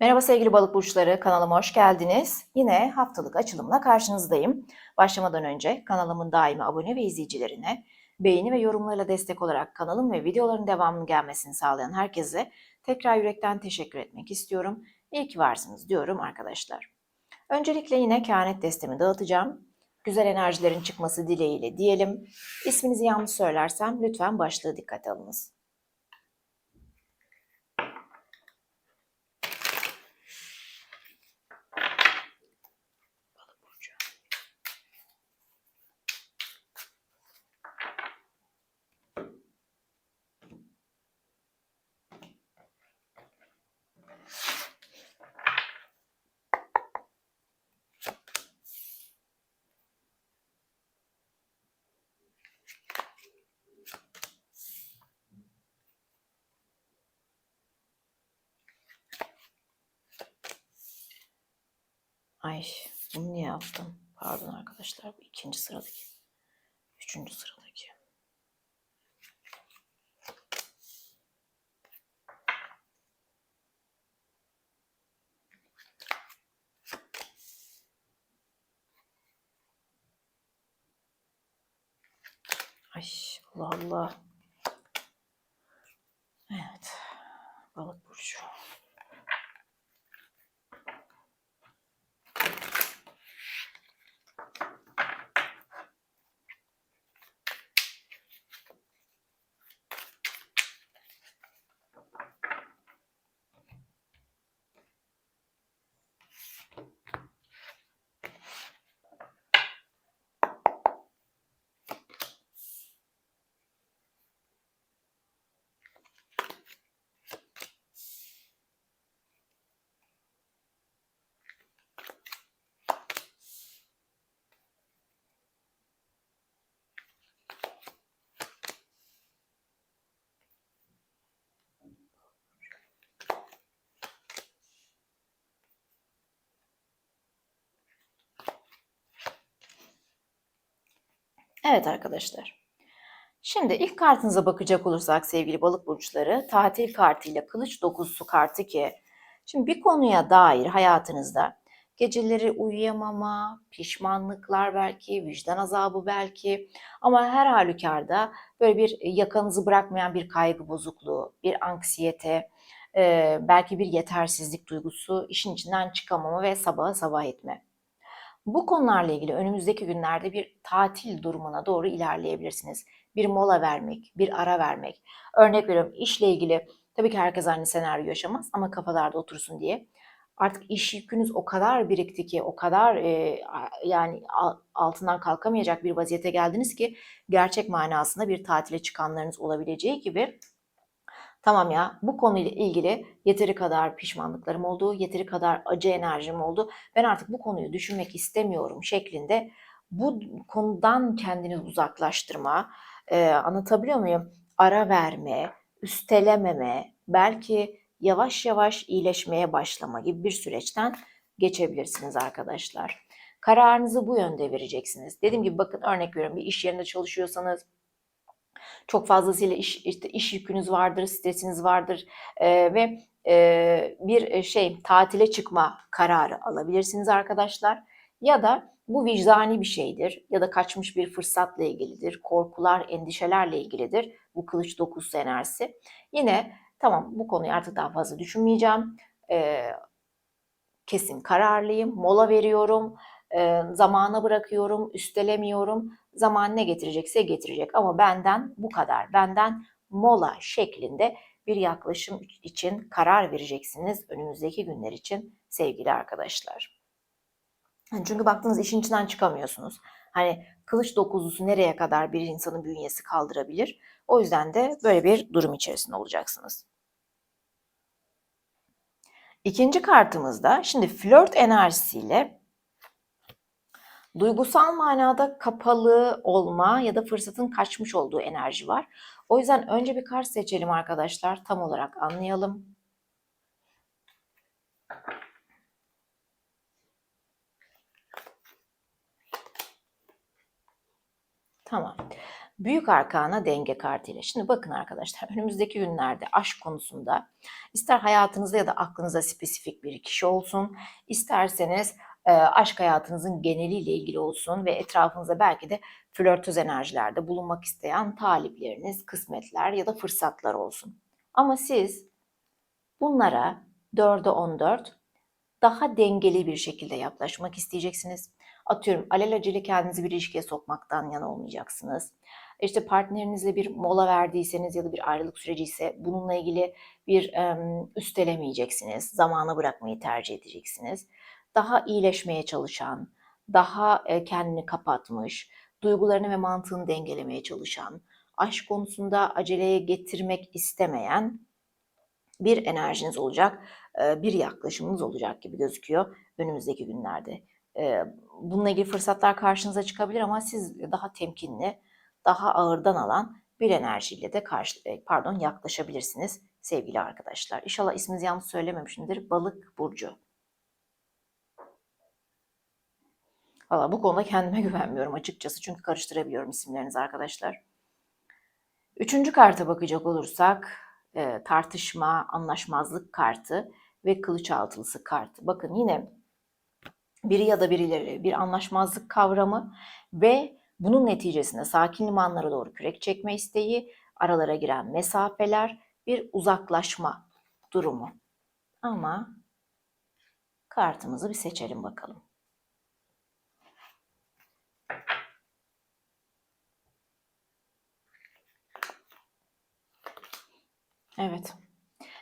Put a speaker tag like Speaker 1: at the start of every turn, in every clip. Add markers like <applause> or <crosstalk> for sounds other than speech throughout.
Speaker 1: Merhaba sevgili balık burçları, kanalıma hoş geldiniz. Yine haftalık açılımla karşınızdayım. Başlamadan önce kanalımın daimi abone ve izleyicilerine, beğeni ve yorumlarıyla destek olarak kanalım ve videoların devamının gelmesini sağlayan herkese tekrar yürekten teşekkür etmek istiyorum. İyi ki varsınız diyorum arkadaşlar. Öncelikle yine kehanet destemi dağıtacağım. Güzel enerjilerin çıkması dileğiyle diyelim. İsminizi yanlış söylersem lütfen başlığı dikkate alınız. Ay bunu niye yaptım? Pardon arkadaşlar bu ikinci sıradaki. Üçüncü sıradaki. Ay Allah Allah. Evet. Balık burcu. Evet arkadaşlar. Şimdi ilk kartınıza bakacak olursak sevgili balık burçları tatil kartıyla kılıç dokuzusu kartı ki şimdi bir konuya dair hayatınızda geceleri uyuyamama, pişmanlıklar belki, vicdan azabı belki ama her halükarda böyle bir yakanızı bırakmayan bir kaygı bozukluğu, bir anksiyete, e, belki bir yetersizlik duygusu, işin içinden çıkamama ve sabaha sabah etme. Bu konularla ilgili önümüzdeki günlerde bir tatil durumuna doğru ilerleyebilirsiniz. Bir mola vermek, bir ara vermek. Örnek veriyorum işle ilgili tabii ki herkes aynı senaryo yaşamaz ama kafalarda otursun diye. Artık iş yükünüz o kadar birikti ki, o kadar e, yani altından kalkamayacak bir vaziyete geldiniz ki gerçek manasında bir tatile çıkanlarınız olabileceği gibi Tamam ya bu konuyla ilgili yeteri kadar pişmanlıklarım oldu, yeteri kadar acı enerjim oldu. Ben artık bu konuyu düşünmek istemiyorum şeklinde bu konudan kendini uzaklaştırma, e, anlatabiliyor muyum? Ara verme, üstelememe, belki yavaş yavaş iyileşmeye başlama gibi bir süreçten geçebilirsiniz arkadaşlar. Kararınızı bu yönde vereceksiniz. Dediğim gibi bakın örnek veriyorum bir iş yerinde çalışıyorsanız çok fazlasıyla iş, işte iş yükünüz vardır, stresiniz vardır e, ve e, bir şey tatile çıkma kararı alabilirsiniz arkadaşlar. Ya da bu vicdani bir şeydir ya da kaçmış bir fırsatla ilgilidir, korkular, endişelerle ilgilidir bu kılıç dokuzu enerjisi. Yine tamam bu konuyu artık daha fazla düşünmeyeceğim. E, kesin kararlıyım, mola veriyorum, e, zamana bırakıyorum, üstelemiyorum. Zaman ne getirecekse getirecek ama benden bu kadar, benden mola şeklinde bir yaklaşım için karar vereceksiniz önümüzdeki günler için sevgili arkadaşlar. Çünkü baktığınız işin içinden çıkamıyorsunuz. Hani kılıç dokuzusu nereye kadar bir insanın bünyesi kaldırabilir? O yüzden de böyle bir durum içerisinde olacaksınız. İkinci kartımızda şimdi flört enerjisiyle duygusal manada kapalı olma ya da fırsatın kaçmış olduğu enerji var. O yüzden önce bir kart seçelim arkadaşlar. Tam olarak anlayalım. Tamam. Büyük arkana denge kartıyla. Şimdi bakın arkadaşlar <laughs> önümüzdeki günlerde aşk konusunda ister hayatınızda ya da aklınıza spesifik bir kişi olsun, isterseniz aşk hayatınızın geneliyle ilgili olsun ve etrafınızda belki de flörtöz enerjilerde bulunmak isteyen talipleriniz, kısmetler ya da fırsatlar olsun. Ama siz bunlara 4'e 14 daha dengeli bir şekilde yaklaşmak isteyeceksiniz. Atıyorum alelacele kendinizi bir ilişkiye sokmaktan yana olmayacaksınız. İşte partnerinizle bir mola verdiyseniz ya da bir ayrılık süreci ise bununla ilgili bir üstelemeyeceksiniz. Zamana bırakmayı tercih edeceksiniz. Daha iyileşmeye çalışan, daha e, kendini kapatmış, duygularını ve mantığını dengelemeye çalışan, aşk konusunda aceleye getirmek istemeyen bir enerjiniz olacak, bir yaklaşımınız olacak gibi gözüküyor önümüzdeki günlerde. Bununla ilgili fırsatlar karşınıza çıkabilir ama siz daha temkinli, daha ağırdan alan bir enerjiyle de karşı, pardon yaklaşabilirsiniz sevgili arkadaşlar. İnşallah isminizi yanlış söylememişimdir. Balık burcu. Valla bu konuda kendime <laughs> güvenmiyorum açıkçası çünkü karıştırabiliyorum isimlerinizi arkadaşlar. Üçüncü karta bakacak olursak e, tartışma, anlaşmazlık kartı ve kılıç altılısı kartı. Bakın yine biri ya da birileri bir anlaşmazlık kavramı ve bunun neticesinde sakin limanlara doğru kürek çekme isteği, aralara giren mesafeler, bir uzaklaşma durumu. Ama kartımızı bir seçelim bakalım. Evet.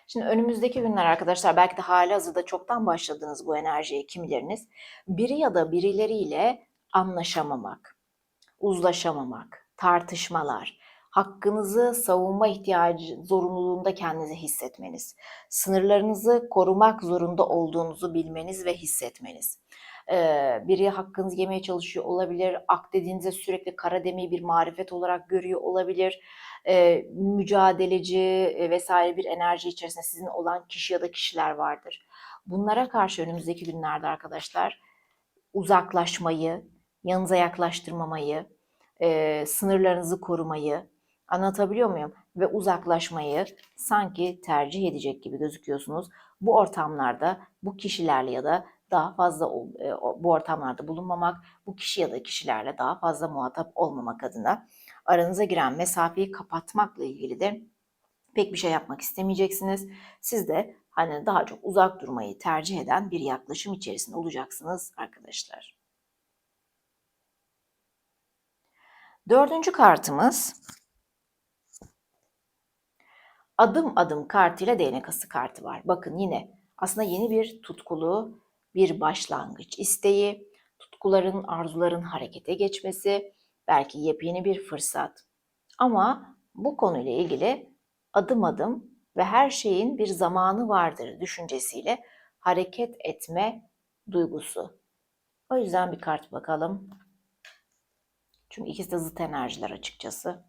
Speaker 1: Şimdi önümüzdeki günler arkadaşlar belki de hali hazırda çoktan başladınız bu enerjiye kimileriniz. Biri ya da birileriyle anlaşamamak, uzlaşamamak, tartışmalar, hakkınızı savunma ihtiyacı zorunluluğunda kendinizi hissetmeniz, sınırlarınızı korumak zorunda olduğunuzu bilmeniz ve hissetmeniz. Ee, biri hakkınızı yemeye çalışıyor olabilir, ak dediğinizde sürekli kara demeyi bir marifet olarak görüyor olabilir e, mücadeleci vesaire bir enerji içerisinde sizin olan kişi ya da kişiler vardır. Bunlara karşı önümüzdeki günlerde arkadaşlar uzaklaşmayı, yanınıza yaklaştırmamayı, e, sınırlarınızı korumayı anlatabiliyor muyum? Ve uzaklaşmayı sanki tercih edecek gibi gözüküyorsunuz. Bu ortamlarda bu kişilerle ya da daha fazla bu ortamlarda bulunmamak, bu kişi ya da kişilerle daha fazla muhatap olmamak adına aranıza giren mesafeyi kapatmakla ilgili de pek bir şey yapmak istemeyeceksiniz. Siz de hani daha çok uzak durmayı tercih eden bir yaklaşım içerisinde olacaksınız arkadaşlar. Dördüncü kartımız adım adım kartıyla değnek ası kartı var. Bakın yine aslında yeni bir tutkulu bir başlangıç isteği, tutkuların, arzuların harekete geçmesi, belki yepyeni bir fırsat. Ama bu konuyla ilgili adım adım ve her şeyin bir zamanı vardır düşüncesiyle hareket etme duygusu. O yüzden bir kart bakalım. Çünkü ikisi de zıt enerjiler açıkçası.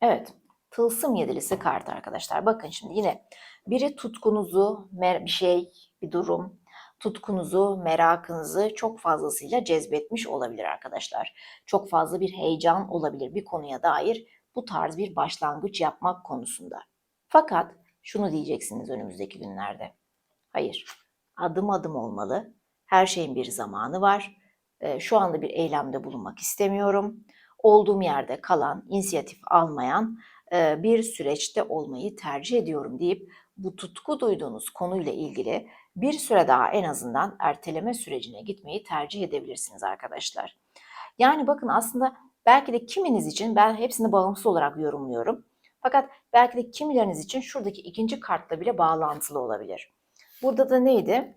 Speaker 1: Evet. Tılsım yedilisi kart arkadaşlar. Bakın şimdi yine biri tutkunuzu, bir şey, bir durum, tutkunuzu, merakınızı çok fazlasıyla cezbetmiş olabilir arkadaşlar. Çok fazla bir heyecan olabilir bir konuya dair bu tarz bir başlangıç yapmak konusunda. Fakat şunu diyeceksiniz önümüzdeki günlerde. Hayır, adım adım olmalı. Her şeyin bir zamanı var. Şu anda bir eylemde bulunmak istemiyorum. Olduğum yerde kalan, inisiyatif almayan bir süreçte olmayı tercih ediyorum deyip bu tutku duyduğunuz konuyla ilgili bir süre daha en azından erteleme sürecine gitmeyi tercih edebilirsiniz arkadaşlar. Yani bakın aslında belki de kiminiz için ben hepsini bağımsız olarak yorumluyorum. Fakat belki de kimileriniz için şuradaki ikinci kartla bile bağlantılı olabilir. Burada da neydi?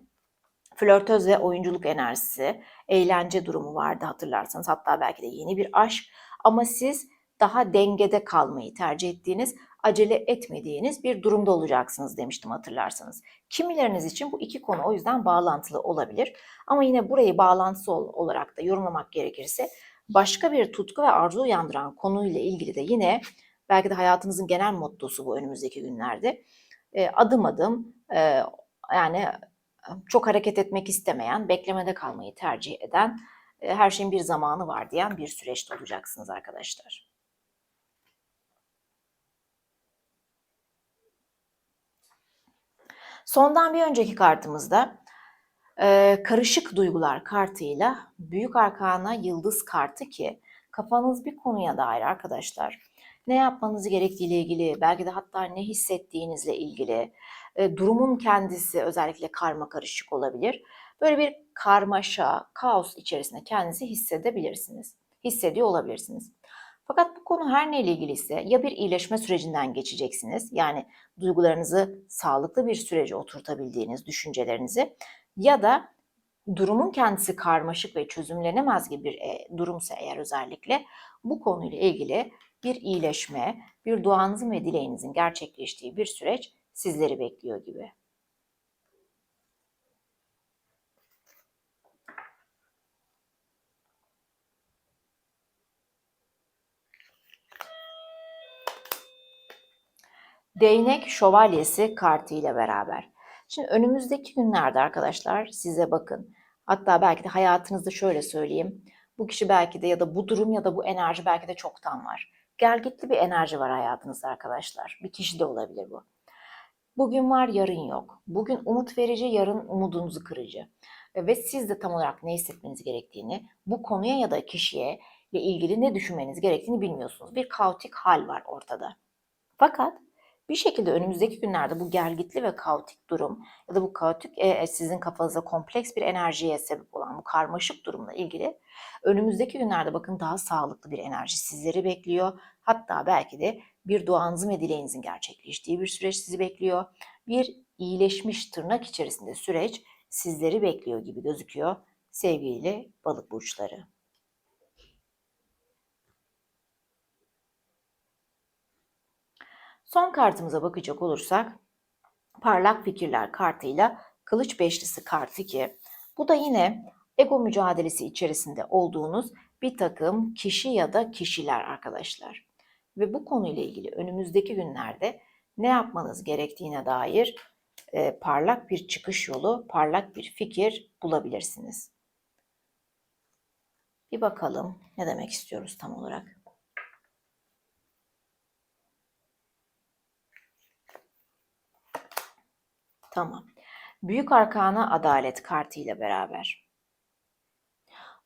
Speaker 1: Flörtöz ve oyunculuk enerjisi, eğlence durumu vardı hatırlarsanız. Hatta belki de yeni bir aşk. Ama siz daha dengede kalmayı tercih ettiğiniz, acele etmediğiniz bir durumda olacaksınız demiştim hatırlarsanız. Kimileriniz için bu iki konu o yüzden bağlantılı olabilir. Ama yine burayı bağlantısı olarak da yorumlamak gerekirse başka bir tutku ve arzu uyandıran konuyla ilgili de yine belki de hayatınızın genel mottosu bu önümüzdeki günlerde. e, adım adım e, yani çok hareket etmek istemeyen, beklemede kalmayı tercih eden, e, her şeyin bir zamanı var diyen bir süreçte olacaksınız arkadaşlar. Sondan bir önceki kartımızda e, karışık duygular kartıyla büyük arkana yıldız kartı ki kafanız bir konuya dair arkadaşlar ne yapmanız gerektiğiyle ilgili belki de hatta ne hissettiğinizle ilgili e, durumun kendisi özellikle karma karışık olabilir. Böyle bir karmaşa, kaos içerisinde kendinizi hissedebilirsiniz. Hissediyor olabilirsiniz. Fakat bu konu her neyle ilgili ise ya bir iyileşme sürecinden geçeceksiniz. Yani duygularınızı sağlıklı bir sürece oturtabildiğiniz düşüncelerinizi ya da durumun kendisi karmaşık ve çözümlenemez gibi bir e, durumsa eğer özellikle bu konuyla ilgili bir iyileşme, bir duanızın ve dileğinizin gerçekleştiği bir süreç sizleri bekliyor gibi. Değnek şövalyesi kartı ile beraber. Şimdi önümüzdeki günlerde arkadaşlar size bakın. Hatta belki de hayatınızda şöyle söyleyeyim. Bu kişi belki de ya da bu durum ya da bu enerji belki de çoktan var. Gelgitli bir enerji var hayatınızda arkadaşlar. Bir kişi de olabilir bu. Bugün var, yarın yok. Bugün umut verici, yarın umudunuzu kırıcı. Ve siz de tam olarak ne hissetmeniz gerektiğini, bu konuya ya da kişiye ile ilgili ne düşünmeniz gerektiğini bilmiyorsunuz. Bir kaotik hal var ortada. Fakat bir şekilde önümüzdeki günlerde bu gelgitli ve kaotik durum ya da bu kaotik e, e, sizin kafanızda kompleks bir enerjiye sebep olan bu karmaşık durumla ilgili önümüzdeki günlerde bakın daha sağlıklı bir enerji sizleri bekliyor. Hatta belki de bir duanızın ve dileğinizin gerçekleştiği bir süreç sizi bekliyor. Bir iyileşmiş tırnak içerisinde süreç sizleri bekliyor gibi gözüküyor sevgili balık burçları. Son kartımıza bakacak olursak parlak fikirler kartıyla kılıç beşlisi kartı ki bu da yine ego mücadelesi içerisinde olduğunuz bir takım kişi ya da kişiler arkadaşlar. Ve bu konuyla ilgili önümüzdeki günlerde ne yapmanız gerektiğine dair e, parlak bir çıkış yolu, parlak bir fikir bulabilirsiniz. Bir bakalım ne demek istiyoruz tam olarak. Tamam. Büyük arkana adalet kartı ile beraber.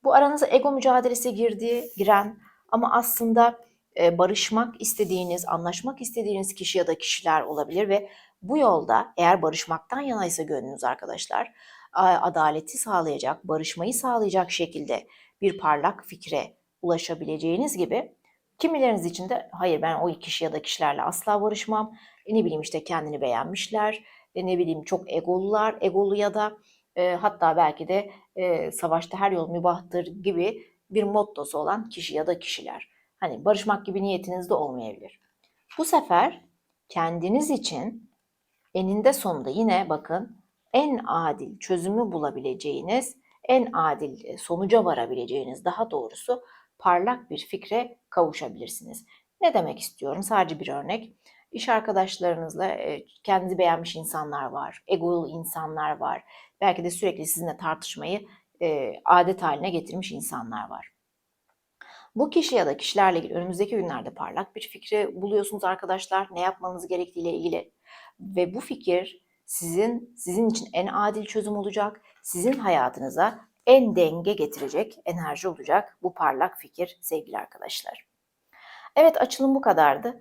Speaker 1: Bu aranıza ego mücadelesi girdi, giren ama aslında e, barışmak istediğiniz, anlaşmak istediğiniz kişi ya da kişiler olabilir ve bu yolda eğer barışmaktan yanaysa gönlünüz arkadaşlar, adaleti sağlayacak, barışmayı sağlayacak şekilde bir parlak fikre ulaşabileceğiniz gibi kimileriniz için de hayır ben o kişi ya da kişilerle asla barışmam. E, ne bileyim işte kendini beğenmişler ne bileyim çok egolular, egolu ya da e, hatta belki de e, savaşta her yol mübahtır gibi bir mottosu olan kişi ya da kişiler. Hani barışmak gibi niyetiniz de olmayabilir. Bu sefer kendiniz için eninde sonunda yine bakın en adil çözümü bulabileceğiniz, en adil e, sonuca varabileceğiniz daha doğrusu parlak bir fikre kavuşabilirsiniz. Ne demek istiyorum? Sadece bir örnek. İş arkadaşlarınızla e, kendinizi beğenmiş insanlar var, egolu insanlar var. Belki de sürekli sizinle tartışmayı e, adet haline getirmiş insanlar var. Bu kişi ya da kişilerle ilgili önümüzdeki günlerde parlak bir fikri buluyorsunuz arkadaşlar. Ne yapmanız gerektiğiyle ilgili. Ve bu fikir sizin sizin için en adil çözüm olacak. Sizin hayatınıza en denge getirecek enerji olacak bu parlak fikir sevgili arkadaşlar. Evet açılım bu kadardı.